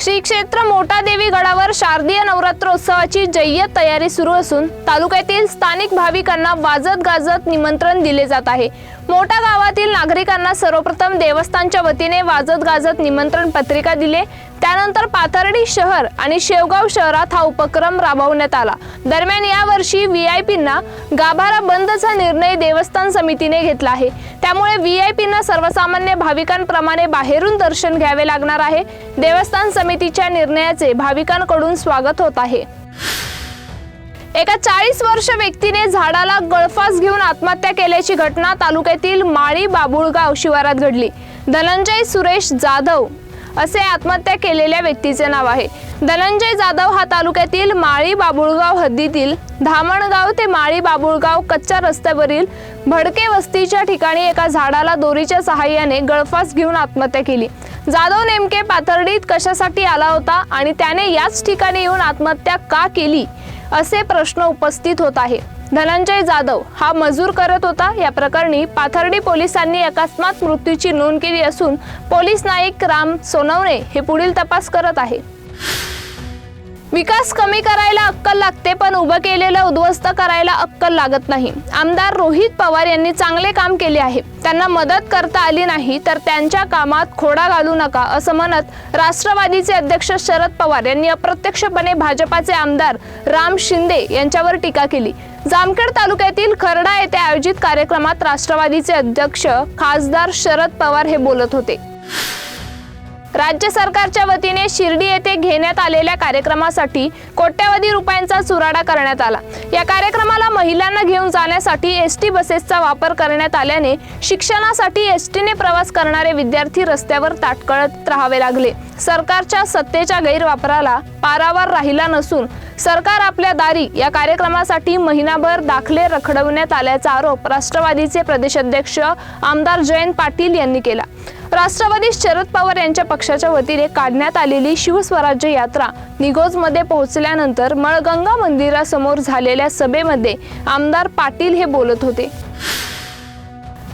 श्री क्षेत्र मोठा देवी गडावर शारदीय नवरात्रोत्सवाची जय्यत तयारी सुरू असून तालुक्यातील स्थानिक भाविकांना वाजत गाजत निमंत्रण दिले जात आहे. मोठा गावातील नागरिकांना सर्वप्रथम देवस्थानच्या वतीने वाजत गाजत निमंत्रण पत्रिका दिले. त्यानंतर पाथर्डी शहर आणि शेवगाव शहरात हा उपक्रम राबवण्यात आला. दरम्यान यावर्षी व्ही आय पींना गाभारा बंदचा निर्णय देवस्थान समितीने घेतला आहे. त्यामुळे व्ही आय पींना सर्वसामान्य भाविकांप्रमाणे बाहेरून दर्शन घ्यावे लागणार आहे. देवस्थान समितीच्या निर्णयाचे भाविकांकडून स्वागत होत आहे. एका चाळीस वर्ष व्यक्तीने झाडाला गळफास घेऊन आत्महत्या केल्याची घटना तालुक्यातील माळी बाबुळगाव शिवारात घडली. धनंजय सुरेश जाधव असे आत्महत्या केलेल्या व्यक्तीचे नाव आहे. धनंजय जाधव हा तालुक्यातील माळी बाबुळगाव हद्दीतील धामणगाव ते माळी बाबुळगाव कच्च्या रस्त्यावरील भडके वस्तीच्या ठिकाणी एका झाडाला दोरीच्या सहाय्याने गळफास घेऊन आत्महत्या केली. जाधव नेमके पाथर्डीत कशासाठी आला होता आणि त्याने याच ठिकाणी येऊन आत्महत्या का केली? असे प्रश्न उपस्थित होत आहे. धनंजय जाधव हा मजूर करत होता. या प्रकरणी पाथर्डी पोलिसांनी अकस्मात मृत्यूची नोंद केली असून पोलीस नाईक राम सोनवणे हे पुढील तपास करत आहे विकास कमी करायला अक्कल लागते पण उभं केलेलं उद्ध्वस्त करायला अक्कल लागत नाही. आमदार रोहित पवार यांनी चांगले काम केले आहे. त्यांना मदत करता आली नाही तर त्यांच्या कामात खोडा घालू नका असं म्हणत राष्ट्रवादीचे अध्यक्ष शरद पवार यांनी अप्रत्यक्षपणे भाजपाचे आमदार राम शिंदे यांच्यावर टीका केली. जामखेड तालुक्यातील खरडा येथे आयोजित कार्यक्रमात राष्ट्रवादीचे अध्यक्ष खासदार शरद पवार हे बोलत होते. राज्य सरकारच्या वतीने शिर्डी येथे घेण्यात आलेल्या कार्यक्रमासाठी कोट्यवधी रुपयांचा चुराडा करण्यात आला. या कार्यक्रमाला महिलांना घेऊन जाण्यासाठी एस टी बसेसचा वापर करण्यात आल्याने शिक्षणासाठी एस टीने प्रवास करणारे विद्यार्थी रस्त्यावर ताटकळत राहावे लागले. सरकारच्या सत्तेच्या गैरवापराला पारावर राहिला नसून सरकार आपल्या दारी या कार्यक्रमासाठी महिनाभर दाखले रखडवण्यात आल्याचा आरोप राष्ट्रवादीचे प्रदेशाध्यक्ष आमदार जयंत पाटील यांनी केला. राष्ट्रवादी शरद पवार यांच्या पक्षाच्या वतीने काढण्यात आलेली शिवस्वराज्य यात्रा निगोजमध्ये पोहोचल्यानंतर मळगंगा मंदिरासमोर झालेल्या सभेमध्ये आमदार पाटील हे बोलत होते.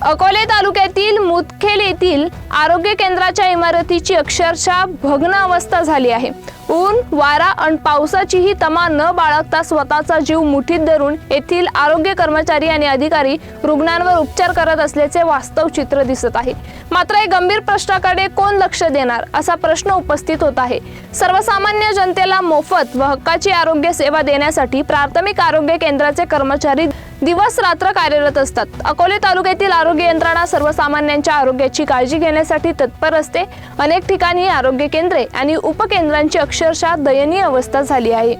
अकोले तालुक्यातील मुदखेल येथील आरोग्य केंद्राच्या इमारतीची अक्षरशः भग्न अवस्था झाली आहे. ऊन वारा आणि पावसाचीही तमा न बाळगता स्वतःचा जीव मुठीत धरून येथील आरोग्य कर्मचारी आणि अधिकारी रुग्णांवर उपचार करत असल्याचे वास्तव चित्र दिसत आहे. मात्र या गंभीर प्रश्नाकडे कोण लक्ष देणार असा प्रश्न उपस्थित होत आहे. सर्वसामान्य जनतेला मोफत व हक्काची आरोग्य सेवा देण्यासाठी प्राथमिक आरोग्य केंद्राचे कर्मचारी दिवस रात्र कार्यरत असतात. अकोले तालुक्यातील आरोग्य यंत्रणा सर्वसामान्यांच्या आरोग्याची काळजी घेण्यासाठी तत्पर असते. अनेक ठिकाणी आरोग्य केंद्रे आणि उपकेंद्रांची अक्षरशः दयनीय अवस्था झाली आहे.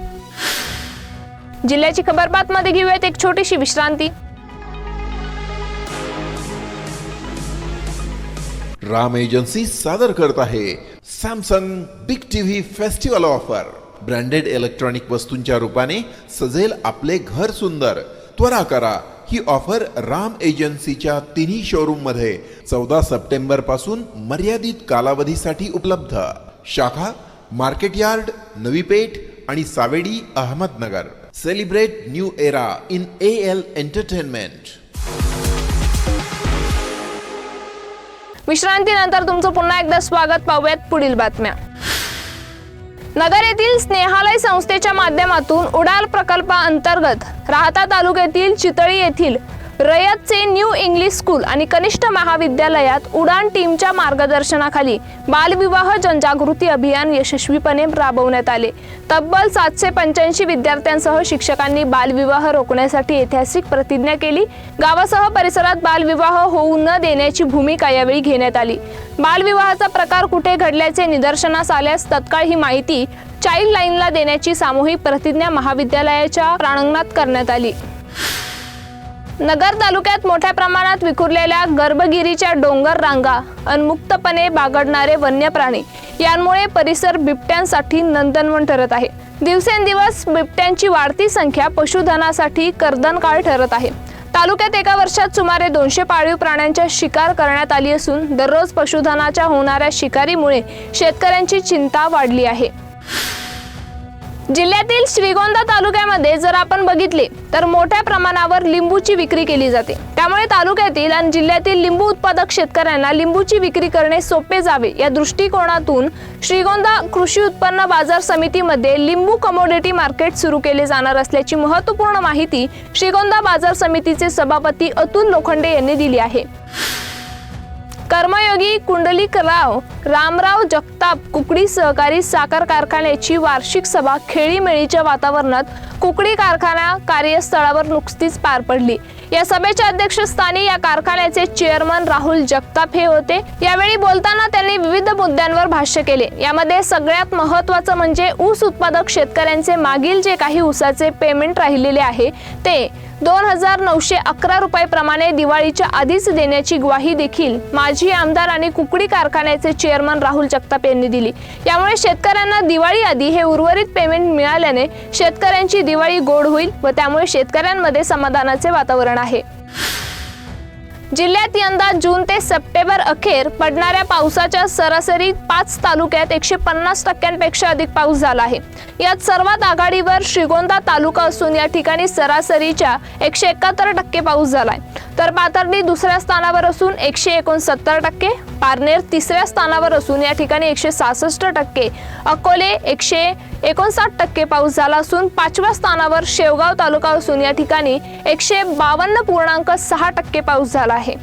जिल्ह्याची खबरबात मध्ये घेऊयात एक छोटीशी विश्रांती. राम एजन्सी सादर करत आहे. Samsung big TV festival offer. Branded electronic वस्तूंच्या रूपाने सजेल आपले घर सुंदर. त्वरा करा. ही ऑफर राम एजन्सीच्या तिन्ही शोरूममध्ये चौदा सप्टेंबरपासून मर्यादित कालावधीसाठी उपलब्ध. शाखा मार्केट यार्ड नवी पेठ आणि Savedi Ahmednagar. Celebrate new era in A L entertainment विश्रांतीनंतर तुमचं पुन्हा एकदा स्वागत. पाहूयात पुढील बातम्या. नगर येथील स्नेहालय संस्थेच्या माध्यमातून उडाल प्रकल्पाअंतर्गत राहता तालुक्यातील चितळी येथील रयतचे न्यू इंग्लिश स्कूल आणि कनिष्ठ महाविद्यालयात उडान टीमच्या मार्गदर्शनाखाली बालविवाह जनजागृती अभियान यशस्वीपणे राबवण्यात आले. तब्बल सातशे पंच्याऐंशी विद्यार्थ्यांसह शिक्षकांनी बालविवाह रोखण्यासाठी ऐतिहासिक प्रतिज्ञा केली. गावासह परिसरात बालविवाह होऊ न देण्याची भूमिका यावेळी घेण्यात आली. बालविवाहाचा प्रकार कुठे घडल्याचे निदर्शनास आल्यास तत्काळ ही माहिती चाइल्ड लाईनला देण्याची सामूहिक प्रतिज्ञा महाविद्यालयाच्या प्रांगणात करण्यात आली. नगर तालुक्यात मोठ्या प्रमाणात विखुरलेल्या गर्भगिरीच्या डोंगर रांगा अनमुक्तपणे बागडणारे वन्य प्राणी यांमुळे परिसर बिबट्यांसाठी नंदनवन ठरत आहे. दिवसेंदिवस बिबट्यांची वाढती संख्या पशुधनासाठी कर्दनकाळ ठरत आहे. तालुक्यात एका वर्षात सुमारे दोनशे पाळीव प्राण्यांच्या शिकार करण्यात आली असून दररोज पशुधनाच्या होणाऱ्या शिकारीमुळे शेतकऱ्यांची चिंता वाढली आहे. जिल्ह्यातील श्रीगोंदा तालुक्यामध्ये जर आपण बघितले तर मोठ्या प्रमाणावर लिंबूची विक्री केली जाते. त्यामुळे तालुक्यातील आणि जिल्ह्यातील लिंबू उत्पादक शेतकऱ्यांना लिंबूची विक्री करणे सोपे जावे. या दृष्टिकोनातून श्रीगोंदा कृषी उत्पन्न बाजार समितीमध्ये लिंबू कमोडिटी मार्केट सुरू केले जाणार असल्याची महत्त्वपूर्ण माहिती श्रीगोंदा बाजार समितीचे सभापती अतुल लोखंडे यांनी दिली आहे. कर्मयोगी कुंडलिक राव रामराव जगताप कुकडी सहकारी साखर कारखान्याची वार्षिक सभा खेळीमेळीच्या वातावरणात कुकडी कारखाना कार्यस्थळावर नुकतीच पार पडली. या सभेच्या अध्यक्षस्थानी या कारखान्याचे चेअरमन राहुल जगताप हे होते. यावेळी बोलताना त्यांनी विविध मुद्द्यांवर भाष्य केले. यामध्ये सगळ्यात महत्त्वाचं म्हणजे ऊस उत्पादक शेतकऱ्यांचे मागील जे काही ऊसाचे पेमेंट राहिलेले आहे ते दोन हजार नऊशे अकरा रुपयाप्रमाणे दिवाळीच्या आधीच देण्याची ग्वाही देखील माजी आमदार आणि कुकडी कारखान्याचे चेअरमन राहुल जगताप यांनी दिली. यामुळे शेतकऱ्यांना दिवाळी आधी हे उर्वरित पेमेंट मिळाल्याने शेतकऱ्यांची दिवाळी गोड होईल व त्यामुळे शेतकऱ्यांमध्ये समाधानाचे वातावरण आहे. जिल्ह्यात यंदा जून ते सप्टेंबर अखेर पडणाऱ्या पावसाच्या सरासरी पाच तालुक्यात एकशे पन्नास टक्क्यांपेक्षा अधिक पाऊस झाला आहे. यात सर्वात आघाडीवर श्रीगोंदा तालुका असून या ठिकाणी सरासरीच्या एकशे एकाहत्तर टक्के पाऊस झालाय. तर पाथर्डी दुसऱ्या स्थानावर असून एकशे एकोणसत्तर टक्के पारनेर तिसऱ्या स्थानावर असून या ठिकाणी एकशे सहासष्ट टक्के अकोले एकशे एकोणसाठ टक्के पाऊस झाला असून पाचव्या स्थानावर शेवगाव तालुका असून या ठिकाणी एकशे बावन्न पूर्णांक सहा टक्के पाऊस झाला आहे.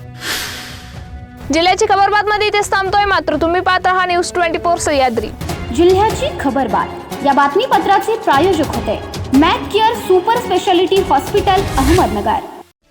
जिल्ह्याची खबर बातमध्ये इथेच थांबतोय. मात्र तुम्ही पाहत राहा न्यूज ट्वेंटी फोर सह्याद्री. जिल्ह्याची खबरबात या बातमीपत्राचे प्रायोजक होते mac care super speciality hospital Ahmednagar.